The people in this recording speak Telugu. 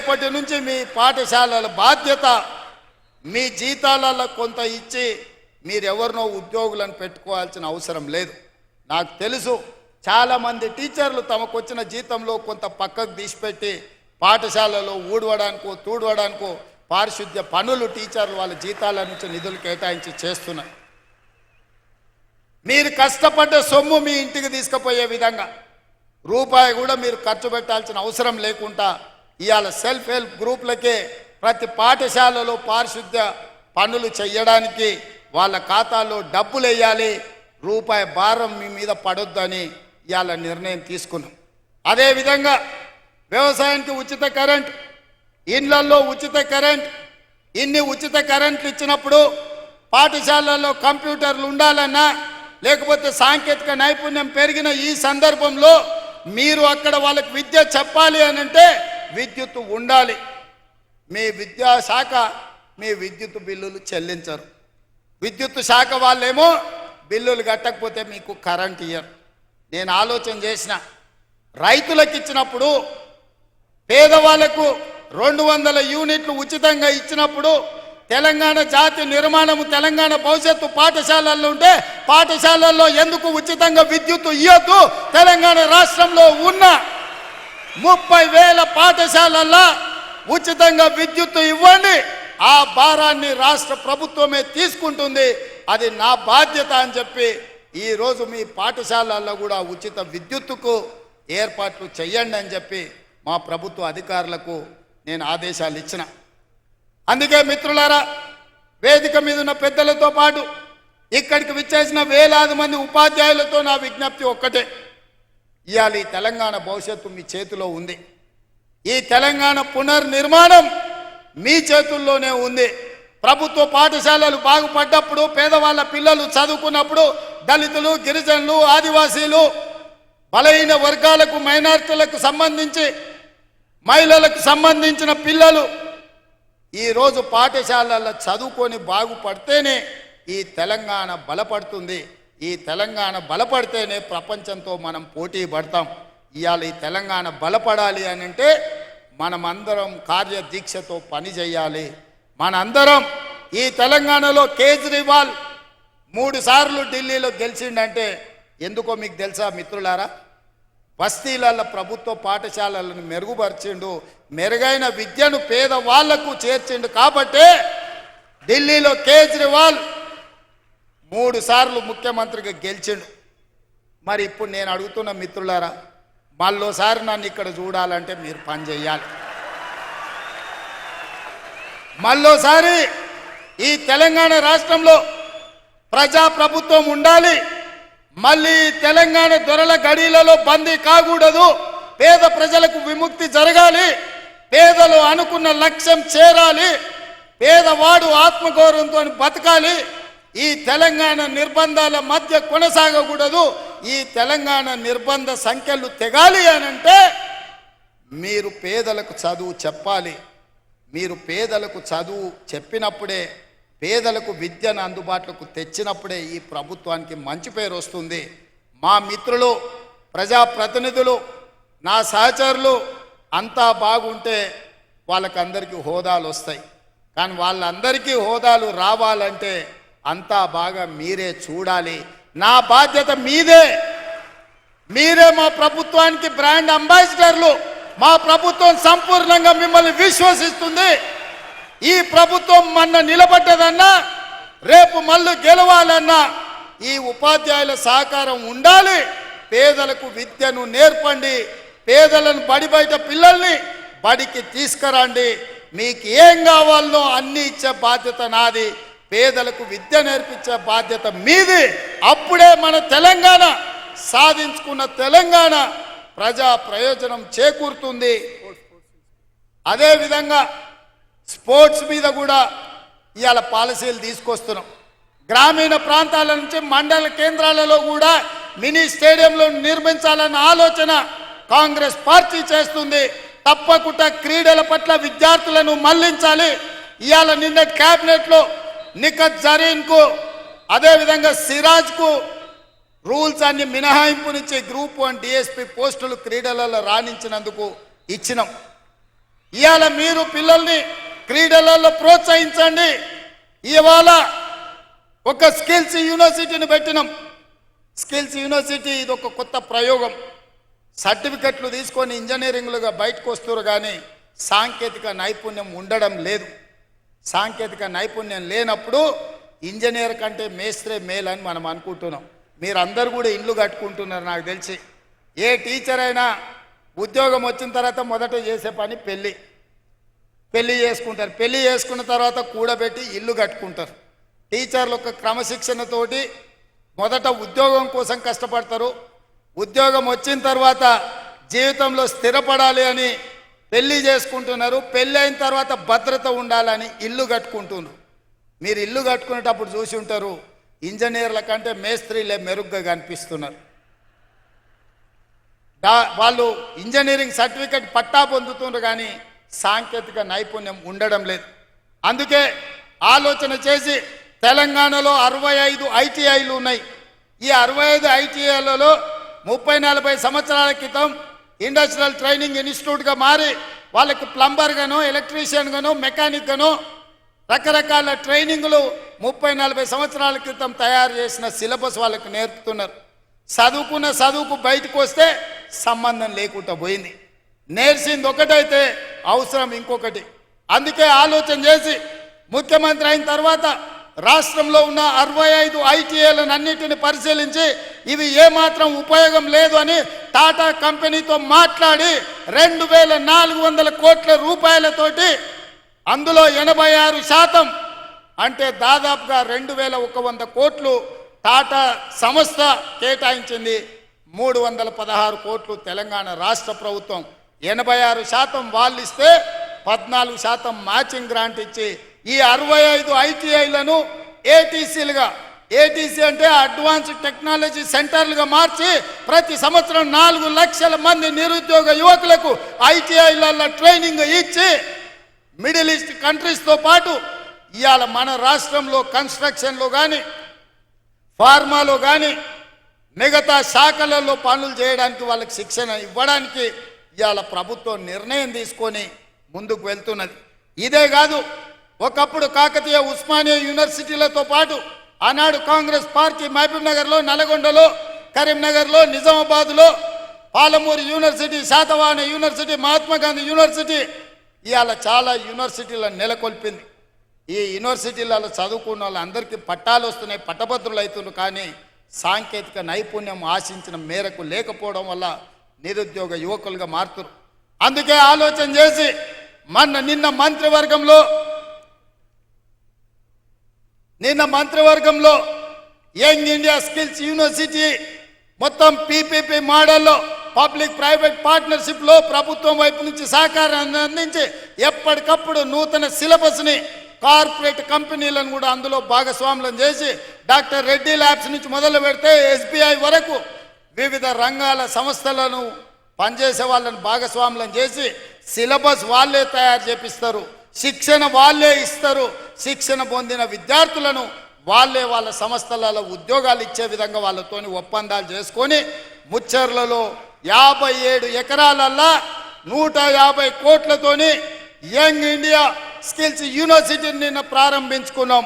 రేపటి నుంచి మీ పాఠశాలల బాధ్యత మీ జీతాలలో కొంత ఇచ్చి మీరెవరినో ఉద్యోగులను పెట్టుకోవాల్సిన అవసరం లేదు. నాకు తెలుసు చాలామంది టీచర్లు తమకు వచ్చిన జీతంలో కొంత పక్కకు తీసిపెట్టి పాఠశాలలో ఊడవడానికో తూడవడానికో పారిశుద్ధ్య పనులు టీచర్లు వాళ్ళ జీతాల నుంచి నిధులు కేటాయించి చేస్తున్నారు. మీరు కష్టపడ్డ సొమ్ము మీ ఇంటికి తీసుకుపోయే విధంగా రూపాయి కూడా మీరు ఖర్చు పెట్టాల్సిన అవసరం లేకుండా ఇవాళ సెల్ఫ్ హెల్ప్ గ్రూపులకే ప్రతి పాఠశాలలో పారిశుద్ధ్య పనులు చేయడానికి వాళ్ళ ఖాతాలో డబ్బులు వేయాలి. రూపాయి భారం మీ మీద పడొద్దని ఇవాళ నిర్ణయం తీసుకున్నాం. అదేవిధంగా వ్యవసాయానికి ఉచిత కరెంట్ ఇండ్లల్లో ఉచిత కరెంట్ ఇన్ని ఉచిత కరెంట్లు ఇచ్చినప్పుడు పాఠశాలల్లో కంప్యూటర్లు ఉండాలన్నా లేకపోతే సాంకేతిక నైపుణ్యం పెరిగిన ఈ సందర్భంలో మీరు అక్కడ వాళ్ళకి విద్య చెప్పాలి అని అంటే విద్యుత్ ఉండాలి. మీ విద్యాశాఖ మీ విద్యుత్ బిల్లులు చెల్లించరు. విద్యుత్ శాఖ వాళ్ళేమో బిల్లులు కట్టకపోతే మీకు కరెంట్ ఇయ్యరు. నేను ఆలోచన చేసిన రైతులకు ఇచ్చినప్పుడు పేదవాళ్ళకు రెండు వందల యూనిట్లు ఉచితంగా ఇచ్చినప్పుడు తెలంగాణ జాతి నిర్మాణము తెలంగాణ భవిష్యత్తు పాఠశాలల్లో ఉంటే పాఠశాలల్లో ఎందుకు ఉచితంగా విద్యుత్ ఇయ్యొద్దు? తెలంగాణ రాష్ట్రంలో ఉన్న ముప్పై వేల పాఠశాలల్లో ఉచితంగా విద్యుత్ ఇవ్వండి. ఆ భారాన్ని రాష్ట్ర ప్రభుత్వమే తీసుకుంటుంది. అది నా బాధ్యత అని చెప్పి ఈరోజు మీ పాఠశాలల్లో కూడా ఉచిత విద్యుత్తుకు ఏర్పాట్లు చేయండి అని చెప్పి మా ప్రభుత్వ అధికారులకు నేను ఆదేశాలు ఇచ్చిన. అందుకే మిత్రులారా వేదిక మీద ఉన్న పెద్దలతో పాటు ఇక్కడికి విచ్చేసిన వేలాది మంది ఉపాధ్యాయులతో నా విజ్ఞప్తి ఒక్కటే. ఇవాళ ఈ తెలంగాణ భవిష్యత్తు మీ చేతిలో ఉంది. ఈ తెలంగాణ పునర్నిర్మాణం మీ చేతుల్లోనే ఉంది. ప్రభుత్వ పాఠశాలలు బాగుపడ్డప్పుడు పేదవాళ్ళ పిల్లలు చదువుకున్నప్పుడు దళితులు గిరిజనులు ఆదివాసీలు బలహీన వర్గాలకు మైనార్టీలకు సంబంధించి మహిళలకు సంబంధించిన పిల్లలు ఈరోజు పాఠశాలల్లో చదువుకొని బాగుపడితేనే ఈ తెలంగాణ బలపడుతుంది. ఈ తెలంగాణ బలపడితేనే ప్రపంచంతో మనం పోటీ పడతాం. ఇవాళ ఈ తెలంగాణ బలపడాలి అని అంటే మనమందరం కార్యదీక్షతో పని చేయాలి. మనందరం ఈ తెలంగాణలో కేజ్రీవాల్ మూడు సార్లు ఢిల్లీలో గెలిచిండంటే ఎందుకో మీకు తెలుసా మిత్రులారా? బస్తీలలో ప్రభుత్వ పాఠశాలలను మెరుగుపరిచిండు మెరుగైన విద్యను పేదవాళ్ళకు చేర్చిండు కాబట్టే ఢిల్లీలో కేజ్రీవాల్ మూడు సార్లు ముఖ్యమంత్రిగా గెలిచిండు. మరి ఇప్పుడు నేను అడుగుతున్న మిత్రులారా మళ్ళోసారి నన్ను ఇక్కడ చూడాలంటే మీరు పని చేయాలి మళ్ళోసారి ఈ తెలంగాణ రాష్ట్రంలో ప్రజా ప్రభుత్వం ఉండాలి. మళ్ళీ తెలంగాణ దొరల గడిలలో బందీ కాకూడదు. పేద ప్రజలకు విముక్తి జరగాలి. పేదలు అనుకున్న లక్ష్యం చేరాలి. పేదవాడు ఆత్మగౌరవంతో బతకాలి. ఈ తెలంగాణ నిర్బంధాల మధ్య కొనసాగకూడదు. ఈ తెలంగాణ నిర్బంధ సంఖ్యలు తెగాలి అనంటే మీరు పేదలకు చదువు చెప్పాలి. మీరు పేదలకు చదువు చెప్పినప్పుడే పేదలకు విద్యను అందుబాటులోకి తెచ్చినప్పుడే ఈ ప్రభుత్వానికి మంచి పేరు వస్తుంది. మా మిత్రులు ప్రజాప్రతినిధులు నా సహచరులు అంతా బాగుంటే వాళ్ళకందరికీ హోదాలు వస్తాయి. కానీ వాళ్ళందరికీ హోదాలు రావాలంటే అంతా బాగా మీరే చూడాలి. నా బాధ్యత మీదే. మీరే మా ప్రభుత్వానికి బ్రాండ్ అంబాసిడర్లు. మా ప్రభుత్వం సంపూర్ణంగా మిమ్మల్ని విశ్వసిస్తుంది. ఈ ప్రభుత్వం మొన్న నిలబడ్డదన్నా రేపు మళ్ళీ గెలవాలన్నా ఈ ఉపాధ్యాయుల సహకారం ఉండాలి. పేదలకు విద్యను నేర్పండి. పేదలను బడి బయట పిల్లల్ని బడికి తీసుకురండి. మీకు ఏం కావాలనో అన్ని ఇచ్చే బాధ్యత నాది. పేదలకు విద్య నేర్పించే బాధ్యత మీది. అప్పుడే మన తెలంగాణ సాధించుకున్న తెలంగాణ ప్రజా ప్రయోజనం చేకూరుతుంది. అదేవిధంగా స్పోర్ట్స్ మీద కూడా ఇవాళ పాలసీలు తీసుకొస్తున్నాం. గ్రామీణ ప్రాంతాల నుంచి మండల కేంద్రాలలో కూడా మినీ స్టేడియంలు నిర్మించాలన్న ఆలోచన కాంగ్రెస్ పార్టీ చేస్తుంది. తప్పకుండా క్రీడల పట్ల విద్యార్థులను మళ్ళించాలి. ఇవాళ నిన్న క్యాబినెట్లో నిఖత్ జరీన్కు అదేవిధంగా సిరాజ్కు రూల్స్ అన్ని మినహాయింపునిచ్చే గ్రూప్ వన్ డిఎస్పి పోస్టులు క్రీడలలో రాణించినందుకు ఇచ్చినాం. ఇవాళ మీరు పిల్లల్ని క్రీడలలో ప్రోత్సహించండి. ఇవాళ ఒక స్కిల్స్ యూనివర్సిటీని పెట్టినాం. స్కిల్స్ యూనివర్సిటీ ఇది ఒక కొత్త ప్రయోగం. సర్టిఫికెట్లు తీసుకొని ఇంజనీరింగ్లుగా బయటకు వస్తారు కానీ సాంకేతిక నైపుణ్యం ఉండడం లేదు. సాంకేతిక నైపుణ్యం లేనప్పుడు ఇంజనీర్ కంటే మేస్త్రే మేల్ అని మనం అనుకుంటున్నాం. మీరందరూ కూడా ఇల్లు కట్టుకుంటున్నారు నాకు తెలిసి. ఏ టీచర్ అయినా ఉద్యోగం వచ్చిన తర్వాత మొదట చేసే పని పెళ్ళి. పెళ్ళి చేసుకుంటారు. పెళ్ళి చేసుకున్న తర్వాత కూడబెట్టి ఇల్లు కట్టుకుంటారు. టీచర్లు ఒక క్రమశిక్షణతోటి మొదట ఉద్యోగం కోసం కష్టపడతారు. ఉద్యోగం వచ్చిన తర్వాత జీవితంలో స్థిరపడాలి అని పెళ్ళి చేసుకుంటున్నారు పెళ్ళి అయిన తర్వాత భద్రత ఉండాలని ఇల్లు కట్టుకుంటున్నారు. మీరు ఇల్లు కట్టుకునేటప్పుడు చూసి ఉంటారు ఇంజనీర్ల కంటే మేస్త్రీలే మెరుగ్గా కనిపిస్తున్నారు. వాళ్ళు ఇంజనీరింగ్ సర్టిఫికెట్ పట్టా పొందుతున్నారు కానీ సాంకేతిక నైపుణ్యం ఉండడం లేదు. అందుకే ఆలోచన చేసి తెలంగాణలో అరవై ఐదు ఐటీఐలు ఉన్నాయి. ఈ అరవై ఐదు ఐటీఐలలో ముప్పై నలభై సంవత్సరాల క్రితం ఇండస్ట్రియల్ ట్రైనింగ్ ఇన్స్టిట్యూట్గా మారి వాళ్ళకి ప్లంబర్ ఎలక్ట్రీషియన్గాను ఎలక్ట్రీషియన్ మెకానిక్ రకరకాల ట్రైనింగ్లు ముప్పై నలభై సంవత్సరాల క్రితం తయారు చేసిన సిలబస్ వాళ్ళకి నేర్పుతున్నారు. చదువుకున్న చదువుకు బయటకు వస్తే సంబంధం లేకుండా పోయింది. నేర్చింది ఒకటైతే అవసరం ఇంకొకటి. అందుకే ఆలోచన చేసి ముఖ్యమంత్రి అయిన తర్వాత రాష్ట్రంలో ఉన్న అరవై ఐదు ఐటీఐలను అన్నిటిని పరిశీలించి ఇవి ఏమాత్రం ఉపయోగం లేదు అని టాటా కంపెనీతో మాట్లాడి రెండు వేల నాలుగు వందల కోట్ల రూపాయలతోటి అందులో ఎనభై ఆరు శాతం అంటే దాదాపుగా రెండు వేల ఒక వంద కోట్లు టాటా సంస్థ కేటాయించింది. మూడు వందల పదహారు కోట్లు తెలంగాణ రాష్ట్ర ప్రభుత్వం. ఎనభై ఆరు శాతం వాళ్ళు ఇస్తే పద్నాలుగు శాతం మ్యాచింగ్ గ్రాంట్ ఇచ్చి ఈ అరవై ఐదు ఐటీఐలను ఏటీసీలుగా ఏటీసీ అంటే అడ్వాన్స్ టెక్నాలజీ సెంటర్లుగా మార్చి ప్రతి సంవత్సరం నాలుగు లక్షల మంది నిరుద్యోగ యువకులకు ఐటీఐలలో ట్రైనింగ్ ఇచ్చి మిడిల్ ఈస్ట్ కంట్రీస్తో పాటు ఇవాళ మన రాష్ట్రంలో కన్స్ట్రక్షన్లో కానీ ఫార్మాలో కానీ మిగతా శాఖలలో పనులు చేయడానికి వాళ్ళకి శిక్షణ ఇవ్వడానికి ఇవాళ ప్రభుత్వం నిర్ణయం తీసుకొని ముందుకు వెళ్తున్నది. ఇదే కాదు ఒకప్పుడు కాకతీయ ఉస్మానియా యూనివర్సిటీలతో పాటు ఆనాడు కాంగ్రెస్ పార్టీ మహబూబ్ నగర్లో నల్గొండలో కరీంనగర్లో నిజామాబాద్లో Palamuru university Satavahana university Mahatma Gandhi university ఇవాళ చాలా యూనివర్సిటీలను నెలకొల్పింది. ఈ యూనివర్సిటీలలో చదువుకున్న వాళ్ళందరికీ పట్టాలు వస్తున్నాయి పట్టభద్రులు అవుతున్నారు. కానీ సాంకేతిక నైపుణ్యం ఆశించిన మేరకు లేకపోవడం వల్ల నిరుద్యోగ యువకులుగా మారుతున్నారు. అందుకే ఆలోచన చేసి మన నిన్న మంత్రివర్గంలో నిన్న మంత్రివర్గంలో యంగ్ ఇండియా స్కిల్స్ యూనివర్సిటీ మొత్తం పీపీపీ మోడల్లో పబ్లిక్ ప్రైవేట్ పార్ట్నర్షిప్లో ప్రభుత్వం వైపు నుంచి సహకారాన్ని అందించి ఎప్పటికప్పుడు నూతన సిలబస్ని కార్పొరేట్ కంపెనీలను కూడా అందులో భాగస్వాములను చేసి డాక్టర్ రెడ్డి ల్యాబ్స్ నుంచి మొదలు పెడితే ఎస్బీఐ వరకు వివిధ రంగాల సంస్థలను పనిచేసే వాళ్ళని భాగస్వాములను చేసి సిలబస్ వాళ్ళే తయారు చేపిస్తారు. శిక్షణ వాళ్ళే ఇస్తారు. శిక్షణ పొందిన విద్యార్థులను వాళ్ళే వాళ్ళ సంస్థలలో ఉద్యోగాలు ఇచ్చే విధంగా వాళ్ళతోని ఒప్పందాలు చేసుకొని ముచ్చర్లలో యాభై ఏడు ఎకరాలల్లా నూట యాభై కోట్లతోని యంగ్ ఇండియా స్కిల్స్ యూనివర్సిటీని నిన్న ప్రారంభించుకున్నాం.